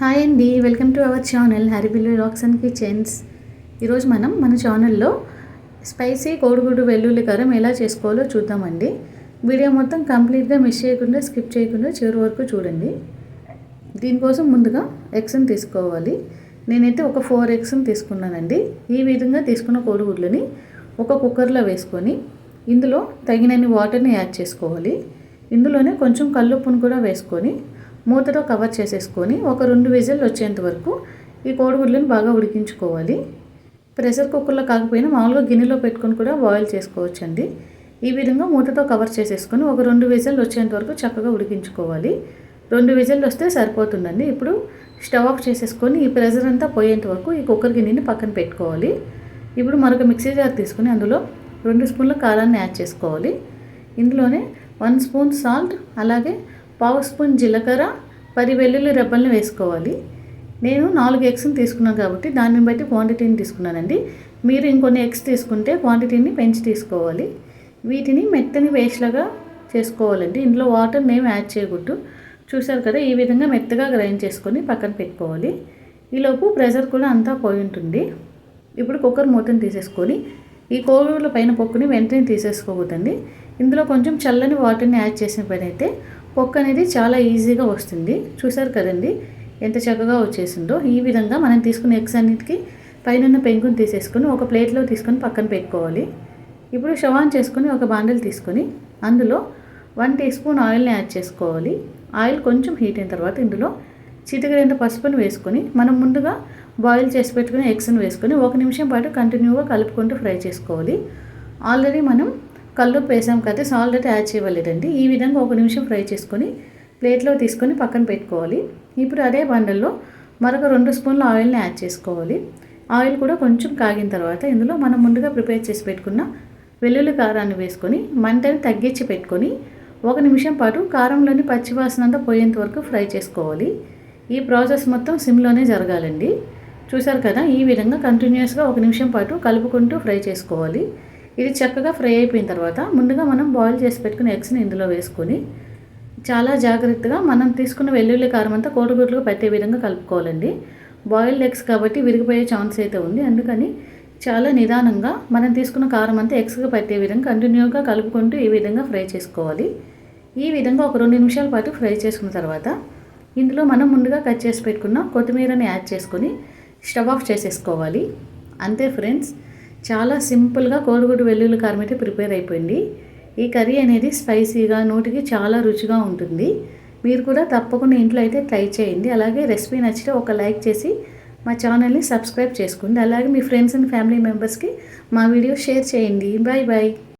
Hi అండి welcome to our channel హరిబిల్ rocks and kitchens ఈరోజు మనం మన ఛానల్లో స్పైసీ కోడిగుడ్డు వెల్లుల్లి కారం ఎలా చేసుకోవాలో చూద్దామండి. వీడియో మొత్తం కంప్లీట్గా మిస్ చేయకుండా స్కిప్ చేయకుండా చివరి వరకు చూడండి. దీనికోసం ముందుగా ఎగ్స్ని తీసుకోవాలి. నేనైతే ఒక ఫోర్ ఎగ్స్ని తీసుకున్నానండి. ఈ విధంగా తీసుకున్న కోడిగుడ్లని ఒక కుక్కర్లో వేసుకొని ఇందులో తగినన్ని వాటర్ని యాడ్ చేసుకోవాలి. ఇందులోనే కొంచెం కల్లుప్పును కూడా వేసుకొని మూతతో కవర్ చేసేసుకొని ఒక రెండు విజిల్ వచ్చేంత వరకు ఈ కోడిగుడ్లను బాగా ఉడికించుకోవాలి. ప్రెషర్ కుక్కర్లో కాకపోయినా మామూలుగా గిన్నెలో పెట్టుకొని కూడా బాయిల్ చేసుకోవచ్చండి. ఈ విధంగా మూతతో కవర్ చేసేసుకొని ఒక రెండు విజిల్ వచ్చేంత వరకు చక్కగా ఉడికించుకోవాలి. రెండు విజిల్లు వస్తే సరిపోతుందండి. ఇప్పుడు స్టవ్ ఆఫ్ చేసేసుకొని ఈ ప్రెషర్ అంతా పోయేంత వరకు ఈ కుక్కర్ గిన్నెని పక్కన పెట్టుకోవాలి. ఇప్పుడు మరొక మిక్సీ జార్ తీసుకుని అందులో రెండు స్పూన్ల కారాన్ని యాడ్ చేసుకోవాలి. ఇందులోనే వన్ స్పూన్ సాల్ట్ అలాగే పావు స్పూన్ జీలకర్ర పది వెల్లుల్లి రెబ్బల్ని వేసుకోవాలి. నేను నాలుగు ఎగ్స్ని తీసుకున్నాను కాబట్టి దాన్ని బట్టి క్వాంటిటీని తీసుకున్నానండి. మీరు ఇంకొన్ని ఎగ్స్ తీసుకుంటే క్వాంటిటీని పెంచి తీసుకోవాలి. వీటిని మెత్తని వేస్ట్లాగా చేసుకోవాలండి. ఇందులో వాటర్ మేము యాడ్ చేయకూడదు. చూసారు కదా ఈ విధంగా మెత్తగా గ్రైండ్ చేసుకొని పక్కన పెట్టుకోవాలి. ఈలోపు ప్రెషర్ కూడా అంతా పోయి ఉంటుంది. ఇప్పుడు కుక్కర్ మూతను తీసేసుకొని ఈ కోడూరుల పైన పొక్కుని వెంటనే తీసేసుకోవద్దండి ఇందులో కొంచెం చల్లని వాటర్ని యాడ్ చేసిన పని అయితే పొక్క అనేది చాలా ఈజీగా వస్తుంది. చూసారు కదండి? ఎంత చక్కగా వచ్చేసిందో. ఈ విధంగా మనం తీసుకున్న ఎగ్స్ అన్నిటికీ పైన పెంకుని తీసేసుకొని ఒక ప్లేట్లో తీసుకొని పక్కన పెట్టుకోవాలి. ఇప్పుడు షవాన్ చేసుకొని ఒక బాండిల్ తీసుకొని అందులో వన్ టీ స్పూన్ ఆయిల్ని యాడ్ చేసుకోవాలి. ఆయిల్ కొంచెం హీట్ అయిన తర్వాత ఇందులో చిటికరెంత పసుపుని వేసుకొని మనం ముందుగా బాయిల్ చేసి పెట్టుకుని ఎగ్స్ని వేసుకొని ఒక నిమిషం పాటు కంటిన్యూగా కలుపుకుంటూ ఫ్రై చేసుకోవాలి. ఆల్రెడీ మనం కళ్ళు వేసాం కదా సాల్ట్ అయితే యాడ్ చేయలేదండి ఈ విధంగా ఒక నిమిషం ఫ్రై చేసుకొని ప్లేట్లో తీసుకొని పక్కన పెట్టుకోవాలి. ఇప్పుడు అదే బండల్లో మరొక రెండు స్పూన్ల ఆయిల్ని యాడ్ చేసుకోవాలి. ఆయిల్ కూడా కొంచెం కాగిన తర్వాత ఇందులో మనం ముందుగా ప్రిపేర్ చేసి పెట్టుకున్న వెల్లుల్లి కారాన్ని వేసుకొని మంటని తగ్గించి పెట్టుకొని ఒక నిమిషం పాటు కారంలోని పచ్చివాసన అంతా పోయేంత వరకు ఫ్రై చేసుకోవాలి. ఈ ప్రాసెస్ మొత్తం సిమ్లోనే జరగాలండి. చూసారు కదా ఈ విధంగా కంటిన్యూస్గా ఒక నిమిషం పాటు కలుపుకుంటూ ఫ్రై చేసుకోవాలి. ఇది చక్కగా ఫ్రై అయిపోయిన తర్వాత ముందుగా మనం బాయిల్ చేసి పెట్టుకున్న ఎగ్స్ని ఇందులో వేసుకొని చాలా జాగ్రత్తగా మనం తీసుకున్న వెల్లుల్లి కారం అంతా కోడిగుడ్లుగా పెట్టే విధంగా కలుపుకోవాలండి. బాయిల్డ్ ఎగ్స్ కాబట్టి విరిగిపోయే ఛాన్స్ అయితే ఉంది. అందుకని చాలా నిదానంగా మనం తీసుకున్న కారం అంతా ఎగ్స్గా పట్టే విధంగా కంటిన్యూగా కలుపుకుంటూ ఈ విధంగా ఫ్రై చేసుకోవాలి. ఈ విధంగా ఒక రెండు నిమిషాల పాటు ఫ్రై చేసుకున్న తర్వాత ఇందులో మనం ముందుగా కట్ చేసి పెట్టుకున్న కొత్తిమీరని యాడ్ చేసుకొని స్టవ్ ఆఫ్ చేసేసుకోవాలి. అంతే ఫ్రెండ్స్. చాలా సింపుల్గా కోడిగుడ్డు వెల్లుల్లి కారం అయితే ప్రిపేర్ అయిపోయింది. ఈ కర్రీ అనేది స్పైసీగా నోటికి చాలా రుచిగా ఉంటుంది. మీరు కూడా తప్పకుండా ఇంట్లో అయితే ట్రై చేయండి. అలాగే రెసిపీ నచ్చితే ఒక లైక్ చేసి మా ఛానల్ని సబ్స్క్రైబ్ చేసుకోండి. అలాగే మీ ఫ్రెండ్స్ అండ్ ఫ్యామిలీ మెంబర్స్కి మా వీడియో షేర్ చేయండి. Bye bye.